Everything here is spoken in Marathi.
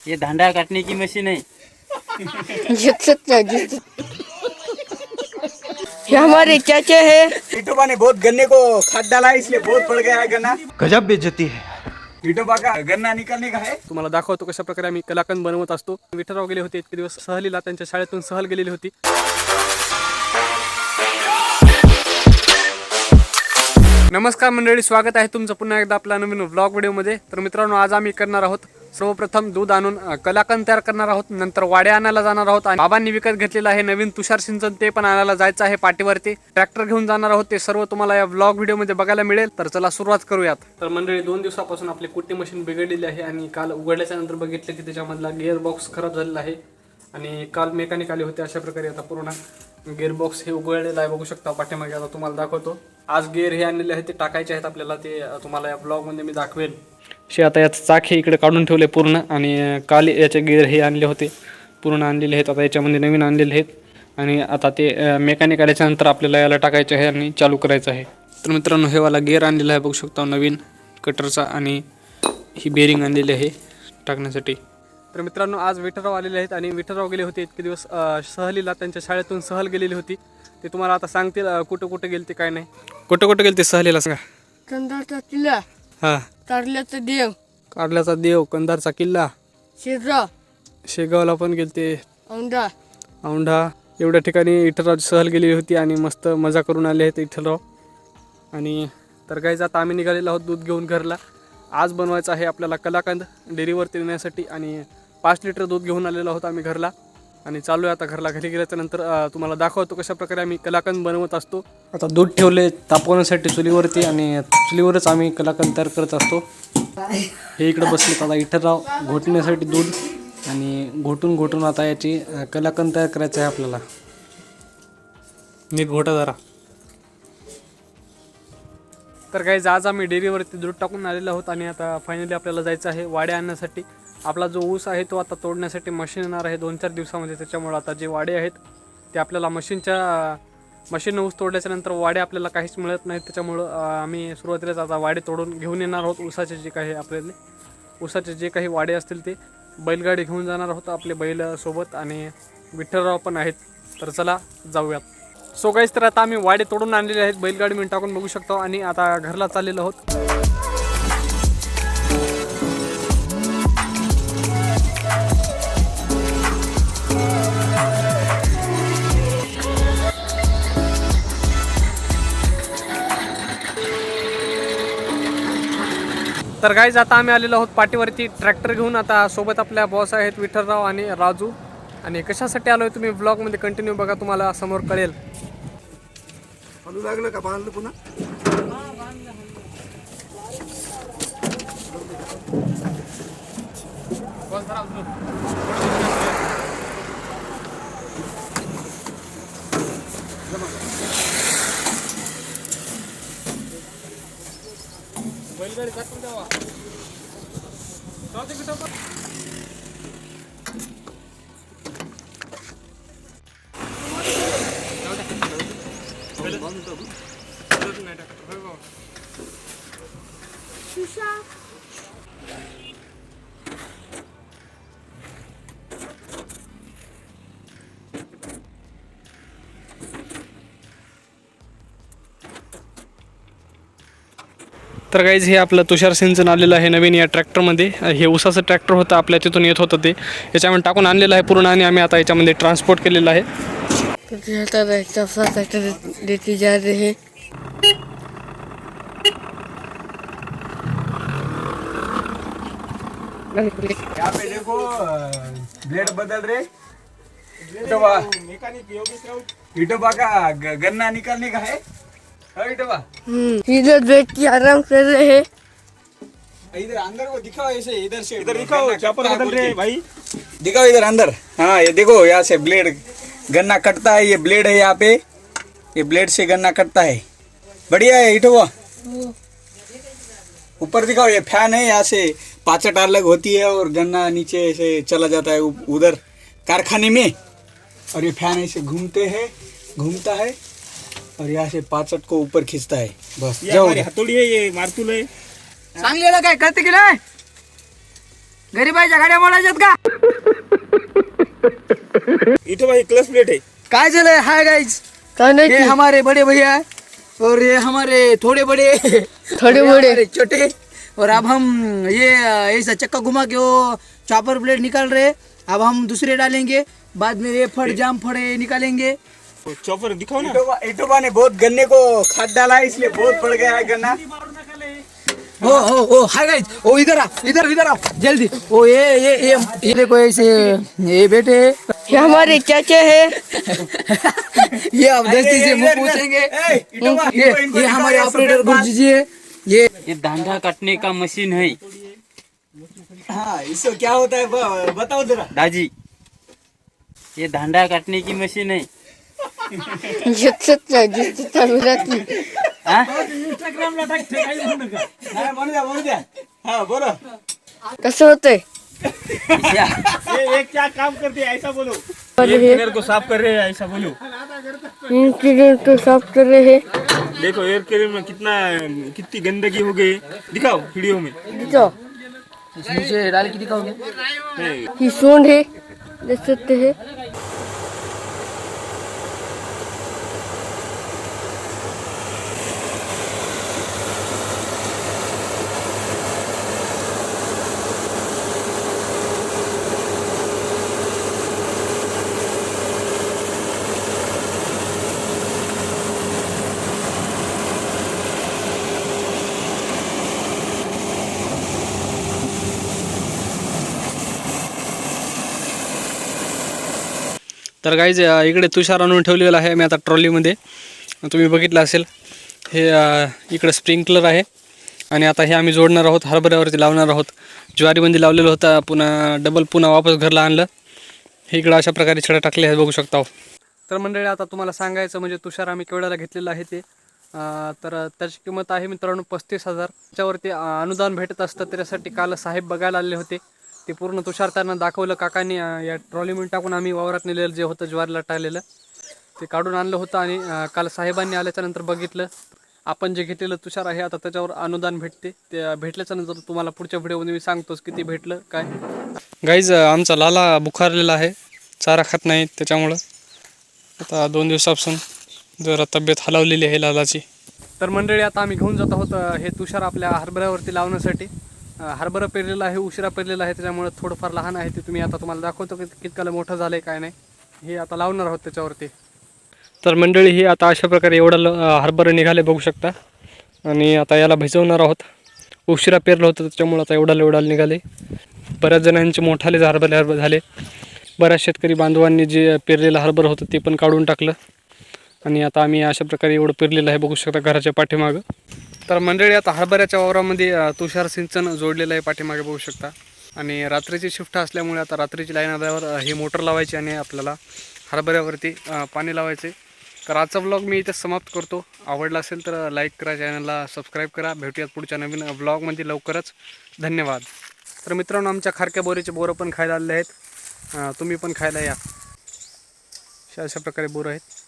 ये धांडा काटने की मशीन है। ये हमारे चाचा है। विठोबा ने बहुत गन्ने को खाद डाला है इसलिए बहुत पड़ गया है गन्ना। गजब बेइज्जती है। विठोबा का गन्ना निकलने का है। तुम्हाला दाखवतो कशा प्रकारे आम्ही कलाकंद बनवत असतो. विठ्ठलराव गेले होते इतके दिवस सहलीला त्यांच्या शाळेतून सहल गेलेली होती. नमस्कार मंडळी स्वागत आहे तुमचं पुन्हा एकदा आपल्या नवीन व्लॉग व्हिडिओमध्ये तर मित्रांनो आज आम्ही करणार आहोत सर्वप्रथम दूध आणून कलाकंद तयार करणार आहोत. नंतर वाड्या आणायला जाणार आहोत आणि बाबांनी विकत घेतलेलं आहे नवीन तुषार सिंचन ते पण आणायला जायचं आहे पाठीवरती. ट्रॅक्टर घेऊन जाणार आहोत ते सर्व तुम्हाला या ब्लॉग व्हिडिओमध्ये बघायला मिळेल. तर चला सुरुवात करूयात. तर मंडळी दोन दिवसापासून आपली कुट्टी मशीन बिघडलेली आहे आणि काल उघडल्याच्या नंतर बघितलं की त्याच्यामधला गिअर बॉक्स खराब झालेला आहे. आणि काल मेकॅनिक आले होते अशा प्रकारे आता पूर्ण गिअर बॉक्स हे उघडलेलं आहे. बघू शकता पाठीमागे आता तुम्हाला दाखवतो. आज गिअर हे आणलेले आहेत ते टाकायचे आहेत आपल्याला ते तुम्हाला या ब्लॉगमध्ये मी दाखवेल शे आता याचं चाक हे इकडे काढून ठेवले पूर्ण आणि काल याचे गिअर हे आणले होते. पूर्ण आणलेले आहेत. आता याच्यामध्ये नवीन आणलेले आहेत. आणि आता ते मेकॅनिक आल्याच्यानंतर आपल्याला याला टाकायचे आहे आणि चालू करायचं आहे. तर मित्रांनो हे वाला गिअर आणलेला आहे बघू शकता. नवीन कटरचा आणि ही बेरिंग आणलेली आहे टाकण्यासाठी. तर मित्रांनो आज विठ्ठलराव आलेले आहेत आणि विठ्ठलराव गेले होते इतके दिवस सहलीला. त्यांच्या शाळेतून सहल गेलेली होती. ते तुम्हाला आता सांगतील कुठं कुठं गेले ते काय नाही. कुठं कुठं गेले ते सहलीला सांगा. किल्ला. हां. कारल्याचा देव. कारल्याचा देव कंधारचा किल्ला. शेजा शेगावला पण गेले ते औंधा औंढा. एवढ्या ठिकाणी विठ्ठलरावची सहल गेलेली होती आणि मस्त मजा करून आले आहेत विठ्ठलराव आणि तर काहीच आता आम्ही निघालेलो आहोत दूध घेऊन घरला. आज बनवायचं आहे आपल्याला कलाकंद डेअरीवरती नेण्यासाठी आणि पाच लिटर दूध घेऊन आलेलो आहोत आम्ही घरला. आणि चालू आहे आता घरला घरी गेल्याच्यानंतर अं, तुम्हाला दाखवतो कशा प्रकारे आम्ही कलाकंद बनवत असतो. आता दूध ठेवले तापवण्यासाठी चुलीवरती आणि चुलीवरच आम्ही कलाकंद तयार करत असतो. हे इकडे बसले आता विठ्ठलराव घोटण्यासाठी दूध आणि घोटून घोटून आता याची कलाकंद तयार करायचं आहे आपल्याला. नीट घोटा जरा. तर काही आज आम्ही डेअरीवरती दूध टाकून आलेलो आहोत आणि आता फायनली आपल्याला जायचं आहे वाडे आणण्यासाठी. आपला जो ऊस आहे तो आता तोडण्यासाठी मशीन येणार आहे दोन चार दिवसामध्ये. त्याच्यामुळे आता जे वाडे आहेत ते आपल्याला मशीनच्या मशीन ऊस तोडल्याच्या नंतर वाडे आपल्याला काहीच मिळत नाहीत. त्याच्यामुळं आम्ही सुरुवातीलाच आता वाडे तोडून घेऊन येणार आहोत ऊसाचे जे काही आपल्याला. ऊसाचे जे काही वाडे असतील ते बैलगाडी घेऊन जाणार आहोत आपले बैल सोबत आणि विठ्ठलराव पण आहेत. तर चला जाऊयात. सो काहीच तर आता आम्ही वाडे तोडून आणलेले आहेत. बैलगाडी मी टाकून बघू शकतो आणि आता घरला चाललेलो आहोत. तर गाईज आता आम्ही आलेलो आहोत पाठीवरती. ट्रॅक्टर घेऊन आता सोबत आपल्या बॉस आहेत विठ्ठलराव आणि राजू. आणि कशासाठी आलोय तुम्ही ब्लॉगमध्ये कंटिन्यू बघा तुम्हाला समोर कळेल. चालू लागलं का? बांधलं पुन्हा? Dali, dali, katong daw ah. Tawag ko sa तर गाईज हे आपलं तुषार सिंचन आलेलं आहे नवीन या ट्रॅक्टरमध्ये. हे उसाचं ट्रॅक्टर होतं आपल्या तिथून येत होतं ते. याच्यामध्ये टाकून आणलेलं आहे पूर्ण आणि आम्ही आता याच्यामध्ये ट्रान्सपोर्ट केलेलं आहे. ब्लेड बदल का गन्ना निकालने का है इधर बैठ के आराम कर रहे हैं इधर अंदर को दिखाओ ऐसे इधर से इधर दिखाओ चापर बदल रहे भाई दिखाओ इधर अंदर हाँ ये देखो यहाँ से ब्लेड गन्ना कटता है ये ब्लेड है यहाँ पे ये ब्लेड से गन्ना कटता है बढ़िया है इठोबा ऊपर दिखाओ ये फ़ैन है यहाँ से पाचट अलग होती है और गन्ना नीचे से चला जाता है उधर कारखाने में और ये फ़ैन ऐसे घूमते हैं घूमता है और यहाँ से पाचट को ऊपर खींचता है बस जाओ उधर। हथोड़ी है ये मारतूल है सांगलेलं काय? कळते की नाही? गरीबाच्या गाड्या मोडायच्यात का? इथं भाई क्लच प्लेट आहे. काय झालंय? हाय गाइज काय नाही ये की. हमारे बड़े भैया. और ये हमारे थोड़े बड़े. थोड़े ये बड़े। हमारे छोटे. और अब हम ये ऐसा चक्का घुमा के वो चॉपर ब्लेड निकाल रहे. अब हम दूसरे डालेंगे. बाद में ये फट जाम फड़े निकालेंगे. चॉपर दिखाओ ना। इटोबा ने बहुत गन्ने को खाद डाला है इसलिए बहुत बढ़ गया है गन्ना। ओ ओ ओ हाय गाइस ओ इधर आ इधर इधर आ जल्दी। ओ ये ये ये ये देखो ऐसे ये बेटे। हे हमारे चाचे है। ये आप दस्ती से मुँह पूछेंगे। ये ये हमारे ऑपरेटर गुरुजी जी है ये ये धांधा काटने का मशीन है। हाँ इससे क्या होता है बताओ जरा। दाजी ये धांधा काटने की मशीन है। जिसचं जिसचं चालू राहते। हाँ? नाही, म्हणू द्या म्हणू द्या हा बोलो कसं होतंय या. ये एक क्या काम करते हैं ऐसा बोलो। एयर को साफ़ कर रहे हैं ऐसा बोलो। इंसिडेंट तो साफ़ कर रहे हैं। देखो एयर क्लीनर में कितना कितनी गंदगी हो गई। दिखाओ वीडियो में। जो नीचे डाल के दिखाओगे। ही सोंड है देख सकते हैं। तर गाईज इकडे तुषार आणून ठेवलेलं आहे मी आता ट्रॉलीमध्ये. तुम्ही बघितलं असेल हे इकडं स्प्रिंकलर आहे. आणि आता हे आम्ही जोडणार आहोत हरभऱ्यावरती लावणार आहोत. ज्वारीमध्ये लावलेलं होतं पुन्हा डबल पुन्हा वापस घरला आणलं. हे इकडं अशा प्रकारे छडा टाकले आहेत बघू शकता हो. तर मंडळी आता तुम्हाला सांगायचं म्हणजे तुषार आम्ही केवढ्याला घेतलेलं आहे ते. तर त्याची किंमत आहे मित्रांनो पस्तीस हजार. त्याच्यावरती अनुदान भेटत असतं त्याच्यासाठी काल साहेब बघायला आले होते. ते पूर्ण तुषार त्यांना दाखवलं काकांनी या ट्रॉलीमध्ये टाकून आम्ही वावरात नेलेलं जे होतं ज्वारीला टाकलेलं ते काढून आणलं होतं आणि काल साहेबांनी आल्याच्यानंतर बघितलं. आपण जे घेतलेलं तुषार आहे आता त्याच्यावर अनुदान भेटते. ते भेटल्याच्या नंतर तुम्हाला पुढच्या व्हिडिओमध्ये मी सांगतोच किती भेटलं काय. गाईज आमचा लाला बुखारलेला आहे. चारा खात नाही त्याच्यामुळं. आता दोन दिवसापासून जरा तब्येत हलवलेली आहे लालाची. तर मंडळी आता आम्ही घेऊन जात आहोत हे तुषार आपल्या हरभऱ्यावरती लावण्यासाठी. हरभरा पेरलेला आहे उशिरा पेरलेला आहे त्याच्यामुळे थोडंफार लहान आहे ते तुम्ही आता तुम्हाला दाखवतो की कितकाला मोठं झालं आहे काय नाही. हे आता लावणार आहोत त्याच्यावरती. तर मंडळी ही आता अशा प्रकारे एवढं ल- हरभरा निघाले बघू शकता. आणि आता याला भिजवणार आहोत. उशिरा पेरलं होतं त्याच्यामुळे आता एवढा एवढा निघाले. बऱ्याच जणांचे मोठाले हरभरे हरभर झाले. बऱ्याच शेतकरी बांधवांनी जे पेरलेलं हरभर होतं ते पण काढून टाकलं. आणि आता आम्ही अशा प्रकारे एवढं पेरलेलं आहे बघू शकता घराच्या पाठीमागं. तर मंडळी आता हरभऱ्याच्या वावरामध्ये तुषार सिंचन जोडलेलं आहे पाठीमागे बघू शकता. आणि रात्रीची शिफ्ट असल्यामुळे आता रात्रीची लाईन आल्यावर हे ही मोटर लावायची आणि आपल्याला हरभऱ्यावरती पाणी लावायचे. तर आजचा ब्लॉग मी इथे समाप्त करतो. आवडला असेल तर लाईक करा चॅनलला सबस्क्राईब करा. भेटूयात पुढच्या नवीन ब्लॉगमध्ये लवकरच. धन्यवाद. तर मित्रांनो आमच्या खारक्या बोरीचे बोरं पण खायला आलेले आहेत. तुम्ही पण खायला या. अशा प्रकारे बोरं आहेत.